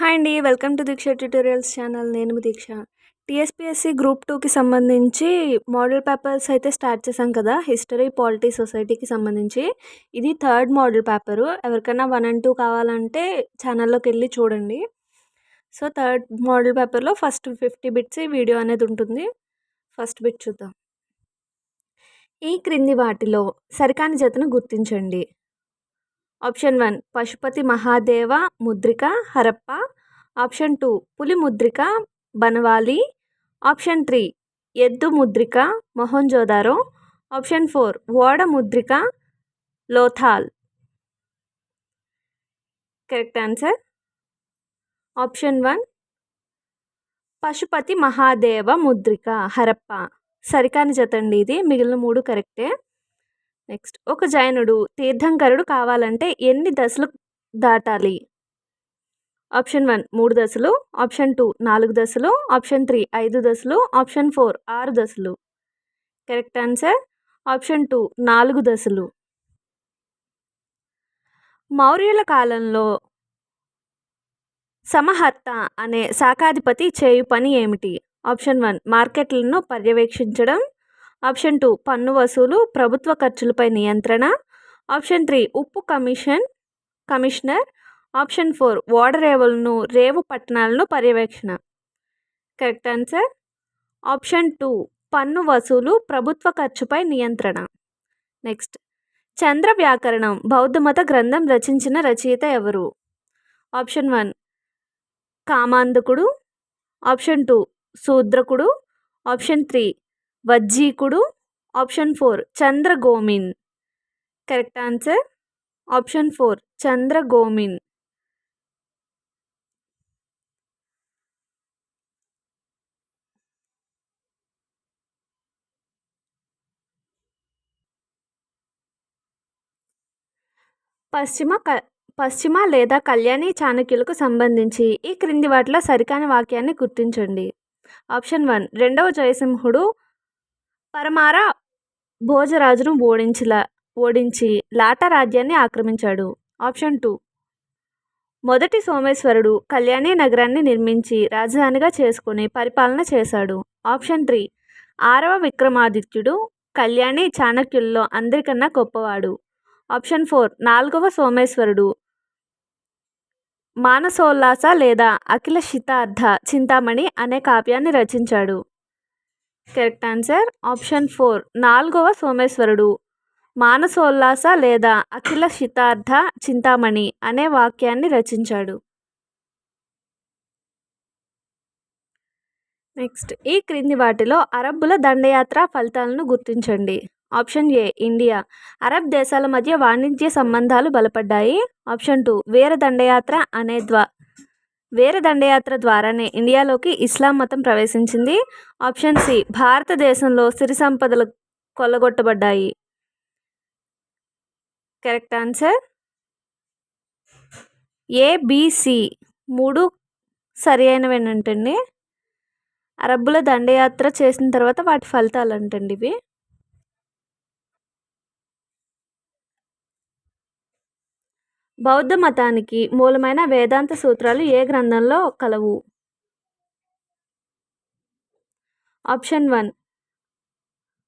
Hi అండి welcome to Deeksha tutorials channel. నేను మీ దీక్ష. టీఎస్పీఎస్సీ గ్రూప్ టూకి సంబంధించి మోడల్ పేపర్స్ అయితే స్టార్ట్ చేశాం కదా హిస్టరీ పాలిటీ సొసైటీకి సంబంధించి. ఇది థర్డ్ మోడల్ పేపరు. ఎవరికైనా వన్ అండ్ టూ కావాలంటే ఛానల్లోకి వెళ్ళి చూడండి. సో థర్డ్ మోడల్ పేపర్లో ఫస్ట్ ఫిఫ్టీ బిట్స్ వీడియో అనేది ఉంటుంది. ఫస్ట్ బిట్ చూద్దాం. ఈ క్రింది వాటిలో సరికాని జతను గుర్తించండి. ఆప్షన్ వన్ పశుపతి మహాదేవ ముద్రిక హరప్ప. ఆప్షన్ టూ పులి ముద్రిక బనవాలి. ఆప్షన్ త్రీ ఎద్దు ముద్రిక మొహంజోదారో. ఆప్షన్ ఫోర్ ఓడ ముద్రిక Lothal. Correct answer? Option one Pashupati Mahadeva ముద్రిక Harappa. సరికాని జతండి ఇది. మిగిలిన మూడు కరెక్టే. నెక్స్ట్ ఒక జైనుడు తీర్థంకరుడు కావాలంటే ఎన్ని దశలు దాటాలి? ఆప్షన్ వన్ మూడు దశలు. ఆప్షన్ టూ నాలుగు దశలు. ఆప్షన్ త్రీ ఐదు దశలు. ఆప్షన్ ఫోర్ ఆరు దశలు. కరెక్ట్ ఆన్సర్ ఆప్షన్ టూ నాలుగు దశలు. మౌర్యుల కాలంలో సమహర్త అనే శాఖాధిపతి చేయు పని ఏమిటి? ఆప్షన్ వన్ మార్కెట్లను పర్యవేక్షించడం. ఆప్షన్ టూ పన్ను వసూలు ప్రభుత్వ ఖర్చులపై నియంత్రణ. ఆప్షన్ త్రీ ఉప్పు కమిషన్ కమిషనర్. ఆప్షన్ ఫోర్ ఓడరేవులను రేవు పట్టణాలను పర్యవేక్షణ. Correct answer? ఆప్షన్ టూ పన్ను వసూలు ప్రభుత్వ ఖర్చుపై నియంత్రణ. నెక్స్ట్ చంద్ర వ్యాకరణం బౌద్ధమత గ్రంథం రచించిన రచయిత ఎవరు? ఆప్షన్ వన్ కామాంధకుడు. ఆప్షన్ టూ శూద్రకుడు. Option three వజ్జీకుడు option four Chandragomin. Correct answer? Option four Chandragomin. పశ్చిమ క పశ్చిమ లేదా కళ్యాణి చాణక్యులకు సంబంధించి ఈ క్రింది వాటిలో సరికాని వాక్యాన్ని గుర్తించండి. ఆప్షన్ వన్ రెండవ జయసింహుడు పరమార భోజరాజును ఓడించిలా ఓడించి లాటా రాజ్యాన్ని ఆక్రమించాడు. Option two. మొదటి సోమేశ్వరుడు కళ్యాణి నగరాన్ని నిర్మించి రాజధానిగా చేసుకుని పరిపాలన చేశాడు. Option three. ఆరవ విక్రమాదిత్యుడు కళ్యాణి చాణక్యుల్లో అందరికన్నా గొప్పవాడు. Option four. నాలుగవ సోమేశ్వరుడు మానసోల్లాస లేదా అఖిల శితార్థ చింతామణి అనే కావ్యాన్ని రచించాడు. Correct answer. Option four. నాలుగవ సోమేశ్వరుడు. మానసోల్లాస లేదా అఖిల శితార్థ చింతామణి అనే వాక్యాన్ని రచించాడు. నెక్స్ట్ ఈ క్రింది వాటిలో అరబ్బుల దండయాత్ర ఫలితాలను గుర్తించండి. Option A India. అరబ్ దేశాల మధ్య వాణిజ్య సంబంధాలు బలపడ్డాయి. ఆప్షన్ టూ వీర దండయాత్ర అనే ద్వా వేరే దండయాత్ర ద్వారానే ఇండియాలోకి ఇస్లాం మతం ప్రవేశించింది. ఆప్షన్ సి భారతదేశంలో సిరి సంపదలు కొల్లగొట్టబడ్డాయి. Correct answer? ఏబిసి మూడు సరి అయినవేనంటండి అరబ్బుల దండయాత్ర చేసిన తర్వాత వాటి ఫలితాలు అంటండి ఇవి. బౌద్ధ మతానికి మూలమైన వేదాంత సూత్రాలు ఏ గ్రంథంలో కలవు? Option one.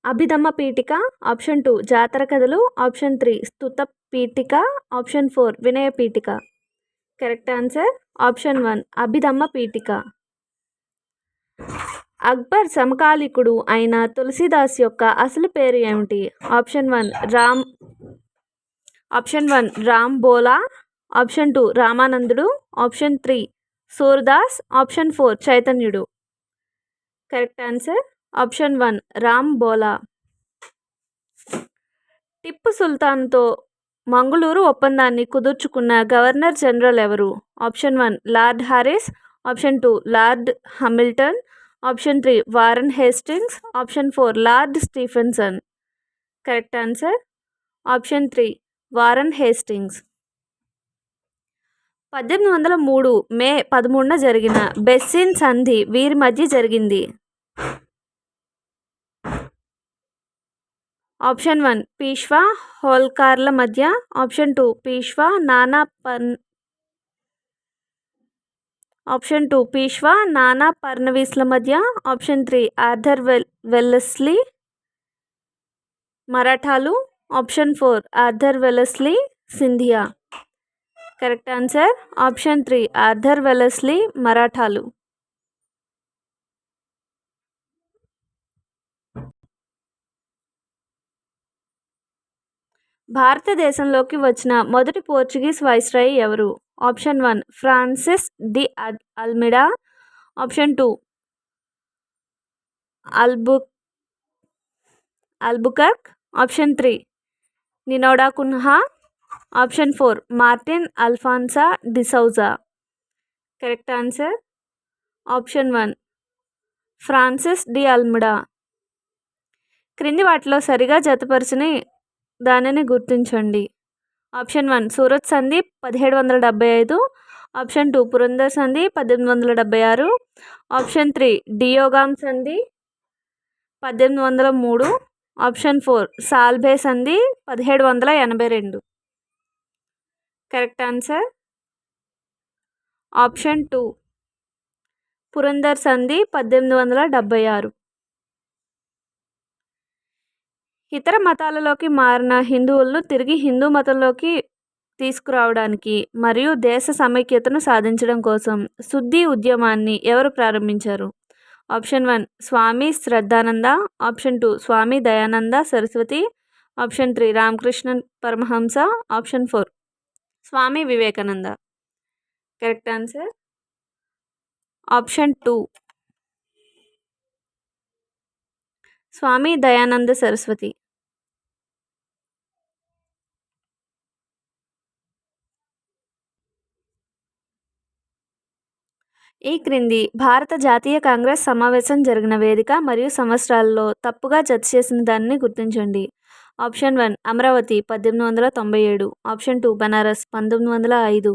Abhidhamma Pitaka option two. జాతర కథలు option three. Sutta Pitaka option four. Vinaya Pitaka. Correct answer? Option one. Abhidhamma Pitaka. Akbar సమకాలికుడు అయిన తులసిదాస్ యొక్క అసలు పేరు ఏమిటి? Option one. Ram option one Ram Bola option two రామానందుడు option three Surdas option four చైతన్యుడు. Correct answer option one Ram Bola. Tipu సుల్తాన్తో Mangaluru ఒప్పందాన్ని కుదుర్చుకున్న governor general ఎవరు? Option one lord Harris option two Lord Hamilton option three Warren Hastings option four Lord Stephenson. Correct answer option three Warren Hastings. పద్దెనిమిది వందల మూడు మే పదమూడున జరిగిన బెస్సిన్ సంధి వీరి మధ్య జరిగింది. ఆప్షన్ వన్ పీష్వా హోల్కార్ల మధ్య. ఆప్షన్ టూ పీష్వా నానా పన్ ఆప్షన్ టూ పీష్వా నానా పర్నవీస్ల మధ్య. Option three Arthur well Wellesley మరాఠాలు. Option four Arthur Wellesley Scindia correct answer option three Arthur Wellesley మరాఠాలు భారతదేశంలోకి వచ్చిన మొదటి పోర్చుగీస్ వైస్రాయ్ ఎవరు? Option one Francis de Almeida option two అల్బు Albuquerque option three Nino da Cunha option four. Martin Alfonso de Souza correct answer? Option one. Francis de Almeida. క్రింది వాటిలో సరిగా జతపరిచిన దానిని గుర్తించండి. Option one. Surat సంధి పదిహేడు వందల డెబ్బై ఐదు. Option two. పురందర్ సంధి పద్దెనిమిది వందల డెబ్బై ఆరు. Option three. డియోగామ్ సంధి పద్దెనిమిది వందల మూడు. ఆప్షన్ ఫోర్ సాల్భే సంధి పదిహేడు వందల ఎనభై రెండు. Correct answer? Option two Purandar సంధి పద్దెనిమిది వందల డెబ్భై ఆరు. ఇతర మతాలలోకి మారిన హిందువులను తిరిగి హిందూ మతంలోకి తీసుకురావడానికి మరియు దేశ సమైక్యతను సాధించడం కోసం శుద్ధి ఉద్యమాన్ని ఎవరు ప్రారంభించారు? Option one Swami Shraddhananda. Option two Swami Dayananda Saraswati. Option three Ramakrishna Paramahamsa. Option four Swami Vivekananda. Correct answer? Option two Swami Dayananda Saraswati. ఈ క్రింది భారత జాతీయ కాంగ్రెస్ సమావేశం జరిగిన వేదిక మరియు సంవత్సరాల్లో తప్పుగా జత చేసిన దానిని గుర్తించండి. ఆప్షన్ వన్ అమరావతి పద్దెనిమిది వందల తొంభై ఏడు. ఆప్షన్ టూ బనారస్ పంతొమ్మిది వందల ఐదు.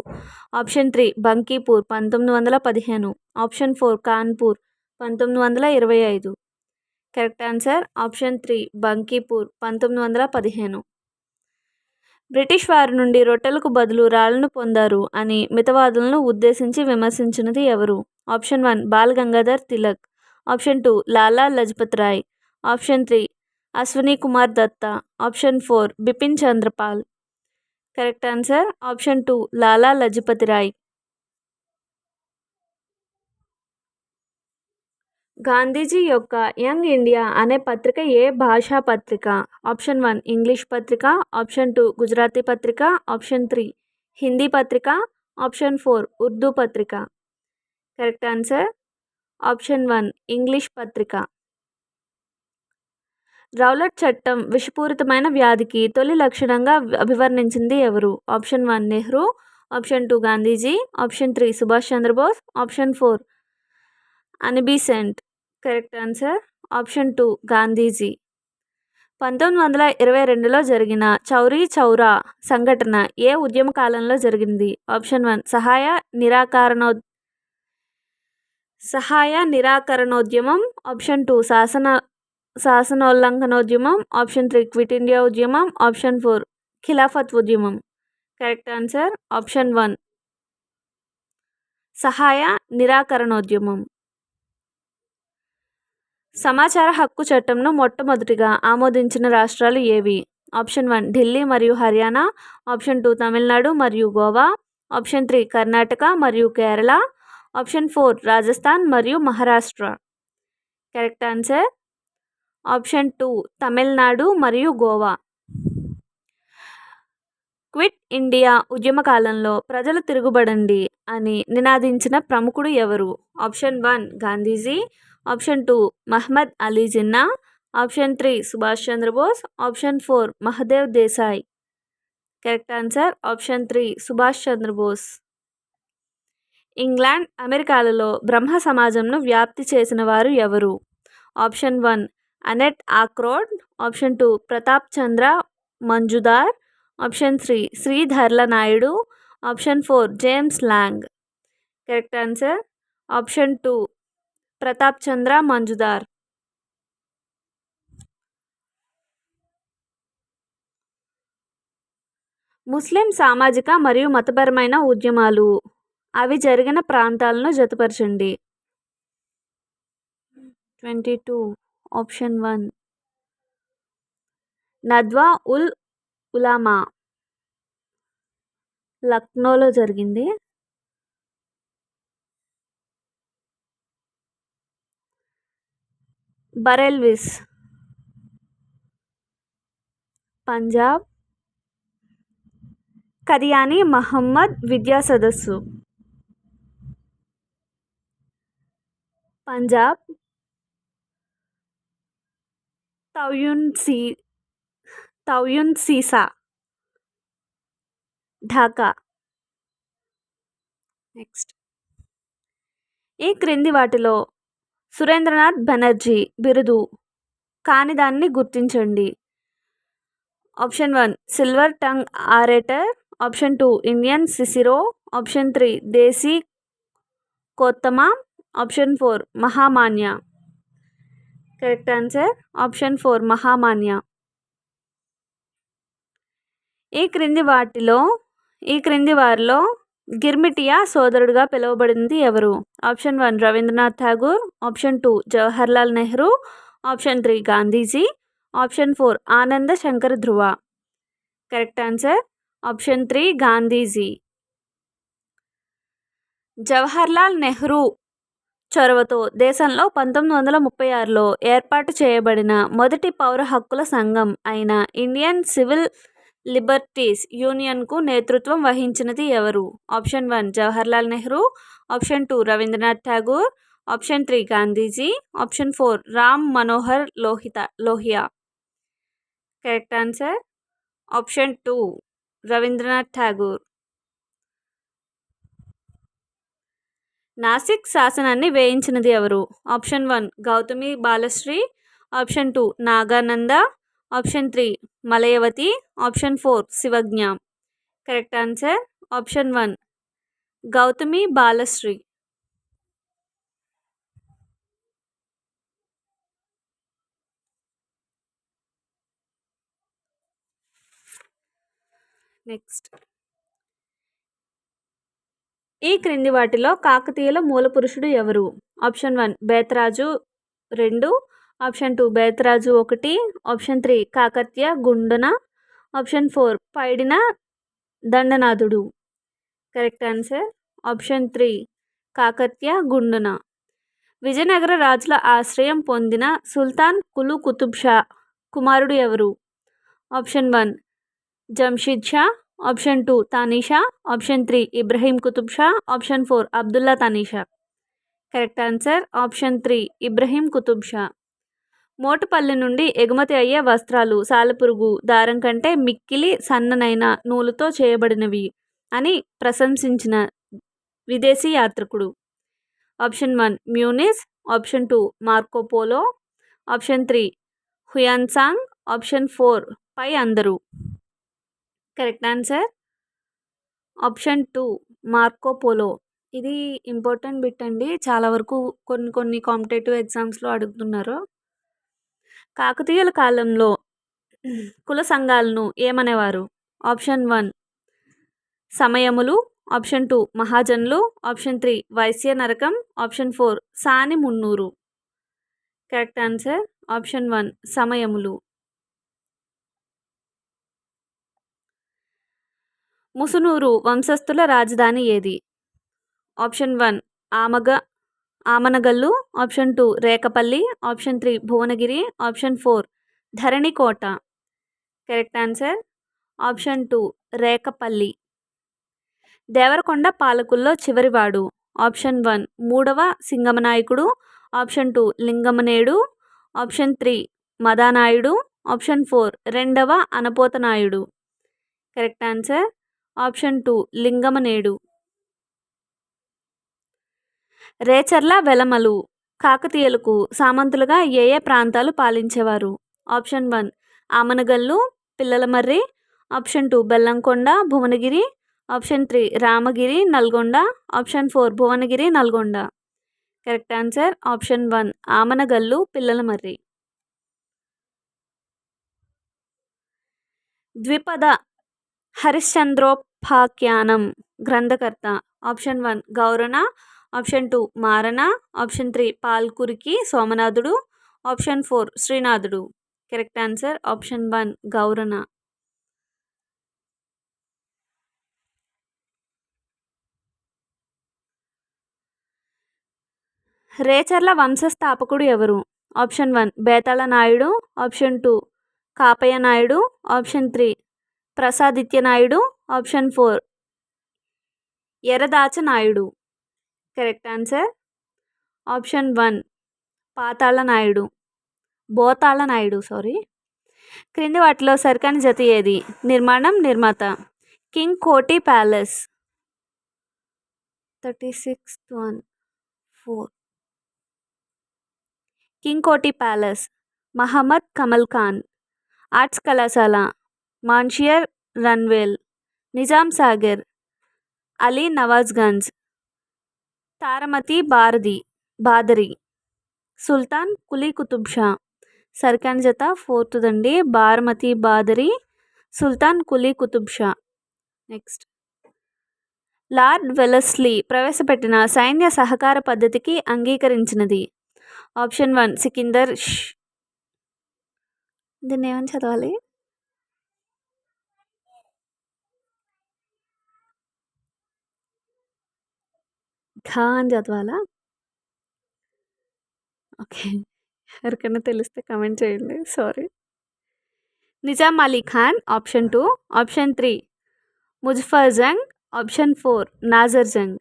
ఆప్షన్ త్రీ బంకీపూర్ పంతొమ్మిది వందల పదిహేను. ఆప్షన్ ఫోర్ కాన్పూర్ పంతొమ్మిది వందల ఇరవై ఐదు. Correct answer option three Bankipur పంతొమ్మిది వందల పదిహేను. బ్రిటిష్ వారి నుండి రొట్టెలకు బదులు రాళ్ళను పొందారు అని మితవాదులను ఉద్దేశించి విమర్శించినది ఎవరు? Option one Bal Gangadhar Tilak. Option two Lala Lajpat Rai. Option three Ashwini Kumar Dutta. Option four Bipin Chandrapal. Correct answer option two Lala Lajpat Rai. Gandhiji యొక్క యంగ్ ఇండియా అనే పత్రిక ఏ భాషా పత్రిక? ఆప్షన్ వన్ ఇంగ్లీష్ పత్రిక. Option two Gujarati పత్రిక. Option three Hindi పత్రిక. Option four Urdu పత్రిక. Correct answer? Option one English పత్రిక. రౌలట్ చట్టం విషపూరితమైన వ్యాధికి తొలి లక్షణంగా అభివర్ణించింది ఎవరు? Option one Nehru. Option two Gandhiji. Option three Subhash Chandrabose. Option four Annie Besant. Correct answer. Option two Gandhiji. పంతొమ్మిది వందల ఇరవై రెండులో జరిగిన చౌరీ చౌరా సంఘటన ఏ ఉద్యమ కాలంలో జరిగింది? ఆప్షన్ వన్ సహాయ నిరాకరణో సహాయ నిరాకరణోద్యమం. ఆప్షన్ టూ శాసన శాసనోల్లంఘనోద్యమం. ఆప్షన్ త్రీ క్విట్ ఇండియా ఉద్యమం. ఆప్షన్ ఫోర్ ఖిలాఫత్ ఉద్యమం. Correct answer. ఆప్షన్ వన్ సహాయ నిరాకరణోద్యమం. సమాచార హక్కు చట్టంను మొట్టమొదటిగా ఆమోదించిన రాష్ట్రాలు ఏవి? ఆప్షన్ వన్ ఢిల్లీ మరియు హర్యానా. ఆప్షన్ టూ తమిళనాడు మరియు గోవా. ఆప్షన్ త్రీ కర్ణాటక మరియు కేరళ. ఆప్షన్ ఫోర్ రాజస్థాన్ మరియు Maharashtra. Correct answer? Option two Tamil Nadu మరియు గోవా. క్విట్ ఇండియా ఉద్యమ కాలంలో ప్రజలు తిరుగుబడండి అని నినాదించిన ప్రముఖుడు ఎవరు? Option one Gandhiji. Option two Mohammed Ali Jinnah. Option three Subhash Chandrabose. Option four Mahadev Desai. Correct answer option three Subhash Chandrabose. England అమెరికాలలో బ్రహ్మ సమాజంను వ్యాప్తి చేసిన వారు ఎవరు? Option one Annette Akroyd. Option two Pratap Chandra Majumdar. Option three శ్రీధర్ల Naidu. Option four James Long. Correct answer option two Pratap Chandra Majumdar. Muslim సామాజిక మరియు మతపరమైన ఉద్యమాలు. అవి జరిగిన ప్రాంతాలను జతపరచండి. Twenty two option one. Nadwa ul Ulama. లక్నోలో జరిగింది. బరెల్విస్. పంజాబ్. కరియాని మహమ్మద్ విద్యా సదస్సు. పంజాబ్. తౌయున్ సీ తౌయున్ సీసా. ఢాకా. నెక్స్ట్. ఈ క్రింది వాటిలో సురేంద్రనాథ్ బెనర్జీ బిరుదు. కాని దాన్ని గుర్తించండి. Option one silver tongue orator. Option two Indian Cicero. Option three Deshottama. Option four Mahamanya. Correct answer? Option four Mahamanya. ఈ క్రింది వాటిలో ఈ క్రింది వారిలో గిర్మిటియా సోదరుడుగా పిలువబడింది ఎవరు? Option one Rabindranath Tagore option two Jawaharlal Nehru option three Gandhiji option four Ananda Shankar Dhruva. Correct answer? Option three Gandhiji. Jawaharlal Nehru చొరవతో దేశంలో పంతొమ్మిది వందల ముప్పై ఆరులో ఏర్పాటు చేయబడిన మొదటి పౌర హక్కుల సంఘం అయిన ఇండియన్ సివిల్ లిబర్టీస్ యూనియన్కు నేతృత్వం వహించినది ఎవరు? Option one Jawaharlal Nehru option two Rabindranath Tagore option three Gandhiji option four Ram Manohar Lohitha Lohia. Correct answer? Option two Rabindranath Tagore. Nasik శాసనాన్ని వేయించినది ఎవరు? Option one Gautami Balashri option two Nagananda option three Malayavati option four శివజ్ఞ correct answer option one Gautami Balashri next ఈ క్రింది వాటిలో కాకతీయుల మూల పురుషుడు ఎవరు? ఆప్షన్ వన్ బేతరాజు రెండు ఆప్షన్ టూ బేతరాజు ఒకటి. Option three Kakatiya Gundana. Option four పైడిన దండనాథుడు. Correct answer? Option three Kakatiya Gundana. Vijayanagara రాజుల ఆశ్రయం పొందిన సుల్తాన్ కులు కుతుబ్ షా కుమారుడు ఎవరు? Option one Jamsheed Shah. Option two Tanisha option three Ibrahim Qutb Shah. Option four Abdullah Tanisha correct answer? Option three Ibrahim Qutb Shah. Motupalli నుండి ఎగుమతి అయ్యే వస్త్రాలు సాలెపురుగు దారం కంటే మిక్కిలి సన్ననైన నూలుతో చేయబడినవి అని ప్రశంసించిన విదేశీ యాత్రికుడు. Option one మ్యూనిస్. Option two Marco Polo option three Hiuen Tsang. Option four పై అందరూ. Correct answer? Option two Marco Polo ఇది ఇంపార్టెంట్ బిట్ అండి. చాలా వరకు కొన్ని కొన్ని కాంపిటేటివ్ ఎగ్జామ్స్లో అడుగుతున్నారు. కాకతీయుల కాలంలో కుల సంఘాలను ఏమనేవారు? ఆప్షన్ వన్ సమయములు ఆప్షన్ టూ మహాజనులు ఆప్షన్ త్రీ వైశ్య నరకం ఆప్షన్ ఫోర్ సాని మున్నూరు. కరెక్ట్ ఆన్సర్ ఆప్షన్ వన్ సమయములు. ముసునూరు వంశస్థుల రాజధాని ఏది? Option one ఆమగ Amanagallu option two Rekapalli option three Bhuvanagiri option four Dharanikota. Correct answer? Option two Rekapalli. Devarakonda పాలకుల్లో చివరివాడు. ఆప్షన్ వన్ మూడవ సింగమనాయకుడు. Option two Lingamaneedu. Option three Madanayudu. Option four రెండవ Anapotanayudu. Correct answer? Option two Lingamaneedu. Recherla వెలమలు కాకతీయులకు సామంతులుగా ఏ ఏ ప్రాంతాలు పాలించేవారు? Option one Amanagallu Pillalamarri. Option two Bellamkonda Bhuvanagiri. Option three Ramagiri Nalgonda. Option four Bhuvanagiri Nalgonda. Correct answer option one Amanagallu Pillalamarri. ద్విపద Harishchandropakhyanam గ్రంథకర్త. Option one Gourana. Option two Marana option three Palkuriki సోమనాథుడు option four శ్రీనాథుడు. Correct answer option one Gourana. Recherla వంశస్థాపకుడు ఎవరు? Option one Betala Naidu option two Kapayya Naidu option three Prasaditya Naidu option four Eradacha Naidu. Correct answer? Option one Patala Naidu. Betala Naidu sorry. క్రింది వాటిలో సరికాని జత ఏది? నిర్మాణం నిర్మాత. King Koti palace. Thirty six one four. King Koti palace. Mahammad Kamal Khan. Arts కళాశాల. మాన్షియర్ రన్వేల్. నిజాం సాగర్. అలీ నవాజ్గంజ్. తారమతి భారది బాదరి. సుల్తాన్ కులీ కుతుబ్ షా సర్కాన్ జత ఫోర్త్దండి బారమతి Badari Sultan Quli Qutb Shah next. Lord Wellesley ప్రవేశపెట్టిన సైన్య సహకార పద్ధతికి అంగీకరించినది. ఆప్షన్ వన్ సికిందర్ దీన్ని ఏమని చదవాలి? ఖా అని చదవాలా? ఓకే. ఎవరికైనా తెలిస్తే కమెంట్ చేయండి. Sorry Nizam Ali Khan option two option three Muzaffar Jang option four Nasir Jang.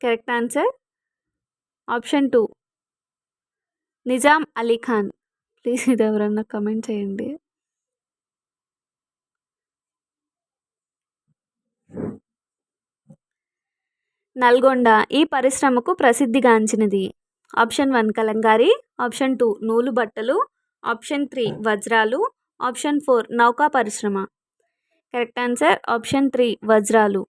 Correct answer option two Nizam Ali Khan. Please ఇది ఎవరన్నా కమెంట్ చేయండి. నల్గొండ ఈ పరిశ్రమకు ప్రసిద్ధిగాంచినది. Option one Kalamkari option two నూలు బట్టలు ఆప్షన్ త్రీ వజ్రాలు option four నౌకా పరిశ్రమ. కరెక్ట్ ఆన్సర్ ఆప్షన్ త్రీ వజ్రాలు.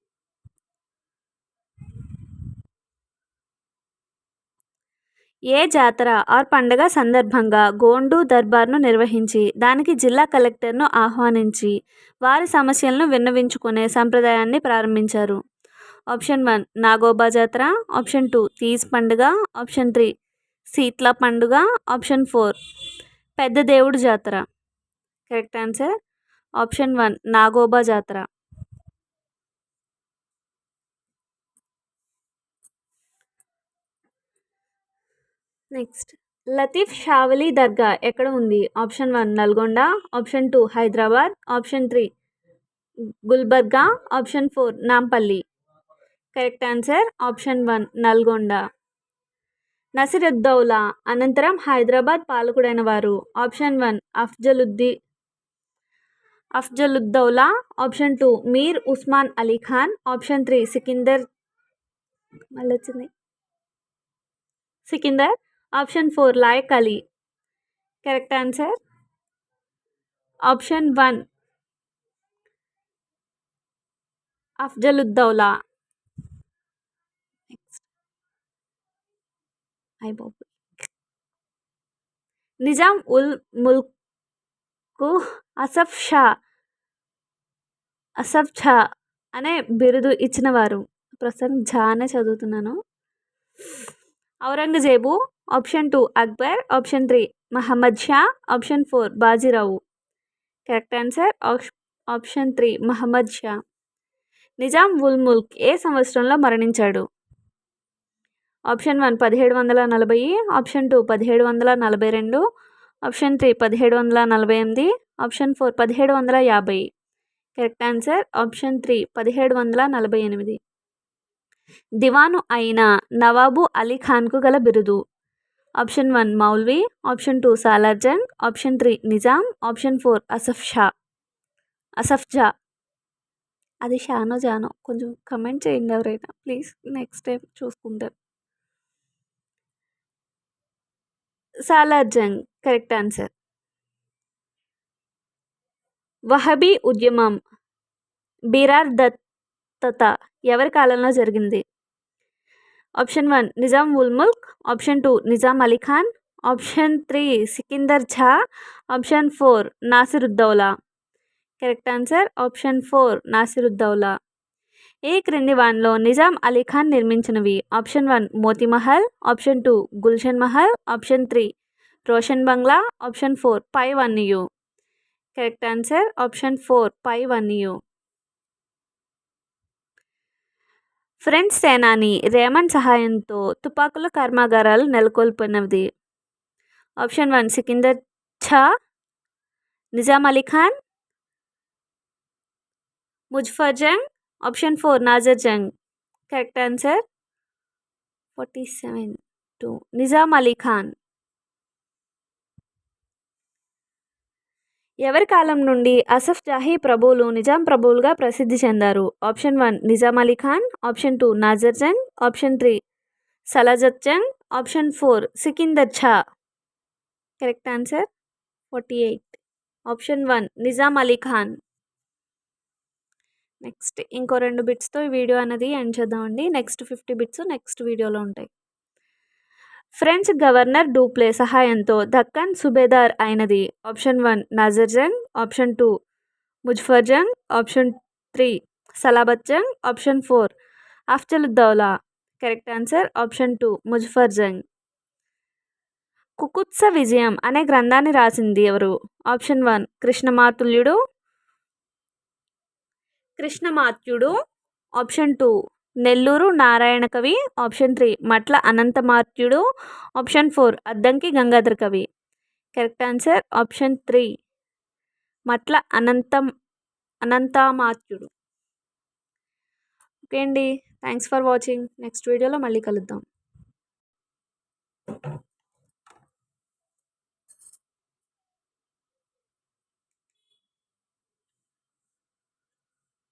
ఏ జాతర ఆర్ పండగ సందర్భంగా గోండు దర్బార్ను నిర్వహించి దానికి జిల్లా కలెక్టర్ను ఆహ్వానించి వారి సమస్యలను విన్నవించుకునే సంప్రదాయాన్ని ప్రారంభించారు. ఆప్షన్ వన్ నాగోబా జాతర ఆప్షన్ టూ తీజ్ పండుగ ఆప్షన్ త్రీ సీట్ల పండుగ ఆప్షన్ ఫోర్ పెద్ద దేవుడు జాతర. Correct answer? Option one Nagoba జాతర. నెక్స్ట్. లతీఫ్ షావలి దర్గా ఎక్కడ ఉంది? Option one Nalgonda option two Hyderabad option three Gulbarga option four Nampally. Correct answer. Option one Nalgonda. Nasiruddaula అనంతరం హైదరాబాద్ పాలకుడైన వారు. Option one అఫ్జలుద్ది. Afzaluddaula option two Mir Osman Ali Khan. Option three Sikandar. మళ్ళీ వచ్చింది. Sikandar. Option four Laiq Ali. Correct answer. Option one Afzaluddaula. అయ్య నిజాం ఉల్ ముల్క్ అసఫ్ షా అసఫ్ షా అనే బిరుదు ఇచ్చినవారు. ప్రస్తుతం ఝా అనే చదువుతున్నాను. Aurangzeb option two Akbar option three Mohammed Shah option four Bajirao. Correct answer option three Mohammed Shah. Nizam ul Mulk ఏ సంవత్సరంలో మరణించాడు? ఆప్షన్ వన్ పదిహేడు వందల నలభై ఆప్షన్ టూ పదిహేడు వందల నలభై రెండు ఆప్షన్ త్రీ పదిహేడు వందల నలభై ఎనిమిది ఆప్షన్ ఫోర్ పదిహేడు వందల యాభై. కరెక్ట్ ఆన్సర్ ఆప్షన్ త్రీ పదిహేడు వందల నలభై ఎనిమిది. దివాను అయిన నవాబు అలీ ఖాన్కు గల బిరుదు. Option one Maulvi option two Salarjung option three Nizam option four Asaf Shah. Asaf Jah. అది షానో జానో. కొంచెం కమెంట్ చేయండి ఎవరైనా. Please next time Salar Jung correct answer. Wahabi ఉద్యమం బీరార్ దత్తత ఎవరి కాలంలో జరిగింది? Option one Nizam ul Mulk. Option two Nizam Ali Khan. Option three Sikandar Jah. Option four Nasiruddaula. Correct answer option four Nasiruddaula. ఈ క్రింది వాన్లో Nizam Ali Khan నిర్మించినవి. Option one Moti Mahal option two Gulshan Mahal. Option three Roshan Bangla. Option four పై వన్ యూ correct answer option four పై వన్ యూ French సేనాని Raymond సహాయంతో తుపాకుల కర్మాగారాలు నెలకొల్పినది. Option one Sikandar Jah Nizam Ali Khan. Muzaffar Jang. Option four Nasir Jang correct answer forty seven two Nizam Ali Khan ఎవరి కాలం నుండి అసఫ్ జాహీ ప్రభువులు నిజాం ప్రభువులుగా ప్రసిద్ధి చెందారు? Option one Nizam Ali Khan option two Nazar Jung option three Salabat Jung option four Sikandar Jah correct answer forty eight option one Nizam Ali Khan next ఇంకో రెండు బిట్స్తో ఈ వీడియో అనేది ఎండ్ చేద్దామండి. నెక్స్ట్ ఫిఫ్టీ బిట్స్ నెక్స్ట్ వీడియోలో ఉంటాయి. French governor డూప్లే సహాయంతో దక్కన్ సుబేదార్ అయినది option one Nazar Jung option two Muzaffar Jung option three Salabat Jung option four Afzaluddaula. Correct answer option two Muzaffar Jung. Kakutstha Vijayam అనే గ్రంథాన్ని రాసింది ఎవరు? Option one Krishnamatyudu Krishnamatyudu option two. Nellore Narayana Kavi option three. Matla Anantamatyudu option four. Addanki Gangadhara Kavi. Correct answer option three. Matla Anantam Anantamatyudu. Okay అండి. Thanks for watching. Next వీడియోలో మళ్ళీ కలుద్దాం.